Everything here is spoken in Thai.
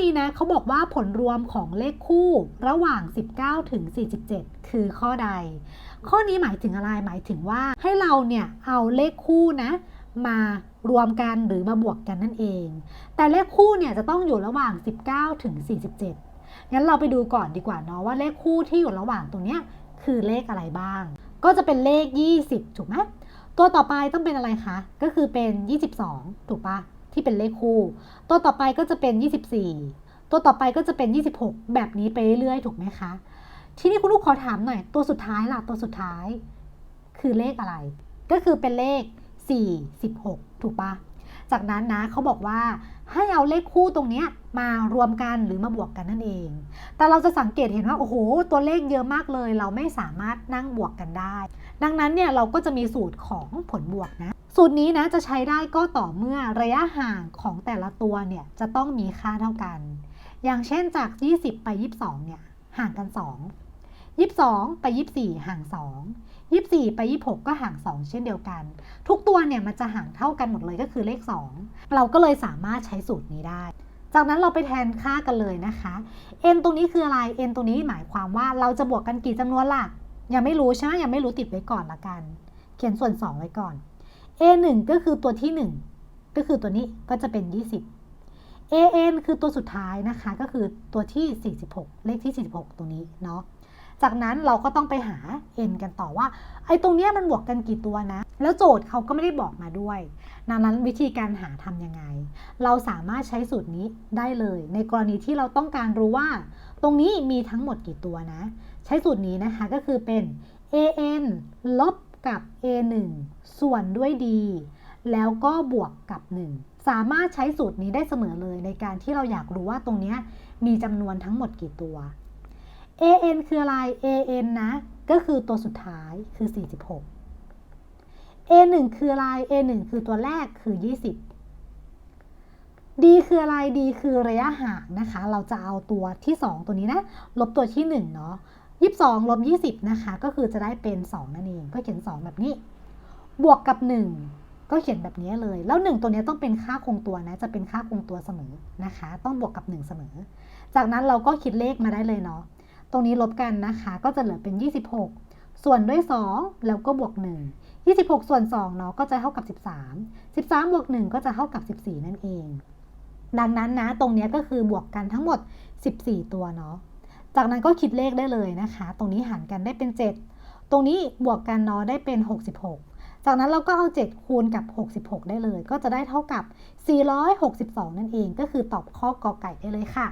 นี้นะเขาบอกว่าผลรวมของเลขคู่ระหว่าง 19 ถึง 47 คือข้อใด ข้อนี้หมายถึงอะไรหมายถึงว่าให้เราเนี่ยเอาเลขคู่นะมารวมกันหรือมาบวกกันนั่นเอง แต่เลขคู่เนี่ยจะต้องอยู่ระหว่าง 19 ถึง 47 งั้นเราไปดูก่อนดีกว่าเนาะว่าเลขคู่ที่อยู่ระหว่างตรงเนี้ยคือเลขอะไรบ้าง ก็จะเป็นเลข 20 ถูกไหมตัวต่อไปต้องเป็นอะไรคะ ก็คือเป็น 22 ถูกปะ ที่เป็นเลขคู่ ตัวต่อไปก็จะเป็น 24 ตัวต่อไปก็จะเป็น 26 แบบนี้ไปเรื่อยๆ ถูกไหมคะ ทีนี้คุณลูกขอถามหน่อย ตัวสุดท้ายล่ะ ตัวสุดท้าย คือเลขอะไร ก็คือเป็นเลข4 16ถูกปะจากนั้นนะเขาบอกว่าให้เอาเลขคู่ตรงเนี้ยมารวมกันหรือมาบวกกันนั่นเอง แต่เราจะสังเกตเห็นว่าโอ้โห ตัวเลขเยอะมากเลย เราไม่สามารถนั่งบวกกันได้ ดังนั้นเนี่ยเราก็จะมีสูตรของผลบวกนะ สูตรนี้นะจะใช้ได้ก็ต่อเมื่อระยะห่างของแต่ละตัวเนี่ยจะต้องมีค่าเท่ากัน อย่างเช่นจาก 20 ไป 22 เนี่ยห่างกัน 2 22 ไป 24 ห่าง 2 24 ไป 26 ก็ห่าง 2 เช่นเดียวกัน ทุกตัวเนี่ยมันจะห่างเท่ากันหมดเลยก็คือเลข 2 เราก็เลยสามารถใช้สูตรนี้ได้ จากนั้นเราไปแทนค่ากันเลยนะคะ n ตรงนี้คืออะไร n ตรงนี้หมายความว่าเราจะบวกกันกี่จำนวนล่ะ ยังไม่รู้ใช่ไหมยังไม่รู้ติดไว้ก่อนละกัน เขียนส่วน 2 ไว้ก่อน a 1 ก็คือตัวที่ 1 ก็คือตัวนี้ก็จะเป็น 20 an คือตัวสุดท้ายนะคะ ก็คือตัวที่ 46 เลขที่ 46 ตรงนี้เนาะ จากนั้นเราก็ต้องไปหา n กันต่อว่า ไอ้ตรงเนี้ยมันบวกกันกี่ตัวนะ แล้วโจทย์เขาก็ไม่ได้บอกมาด้วย ดังนั้นวิธีการหาทำยังไง เราสามารถใช้สูตรนี้ได้เลย ในกรณีที่เราต้องการรู้ว่า ตรงนี้มีทั้งหมดกี่ตัวนะ ใช้สูตรนี้นะคะก็คือเป็น an ลบ กับ a1 ส่วนด้วย d แล้วก็บวกกับ 1 สามารถใช้สูตรนี้ได้เสมอเลยในการที่เราอยากรู้ว่าตรงนี้มีจำนวนทั้งหมดกี่ตัว an คืออะไร an นะ ก็คือตัวสุดท้ายคือ 46 a1 คืออะไร a1 คือตัวแรกคือ 20 d คืออะไร d คือระยะห่างนะคะ เราจะเอาตัวที่ 2 ตัวนี้นะ ลบตัวที่1เนาะ 22ลบ20 นะคะ ก็คือจะได้เป็น 2 นั่นเอง ก็เขียน 2 แบบนี้ บวกกับ 1 ก็เขียนแบบนี้เลย แล้ว 1 ตัวนี้ต้องเป็นค่าคงตัวนะ จะเป็นค่าคงตัวเสมอนะคะ ต้องบวกกับ 1 เสมอ จากนั้นเราก็คิดเลขมาได้เลยเนาะ ตรงนี้ลบกันนะคะ ก็จะเหลือเป็น 26 ส่วนด้วย 2 แล้วก็บวก 1 26 ส่วน2เนาะ ก็จะเท่ากับ 13 13 บวก 1 ก็จะเท่ากับ 14 นั่นเอง ดังนั้นนะ ตรงนี้ก็คือบวกกันทั้งหมด 14 ตัวเนาะ จากนั้นก็คิดเลขได้เลยนะคะ ตรงนี้หารกันได้เป็น 7 ตรงนี้บวกกันเนาะได้เป็น 66 จากนั้นเราก็เอา 7 คูณกับ 66 ได้เลย ก็จะได้เท่ากับ 462 นั่นเอง ก็คือตอบข้อกอไก่ได้เลยค่ะ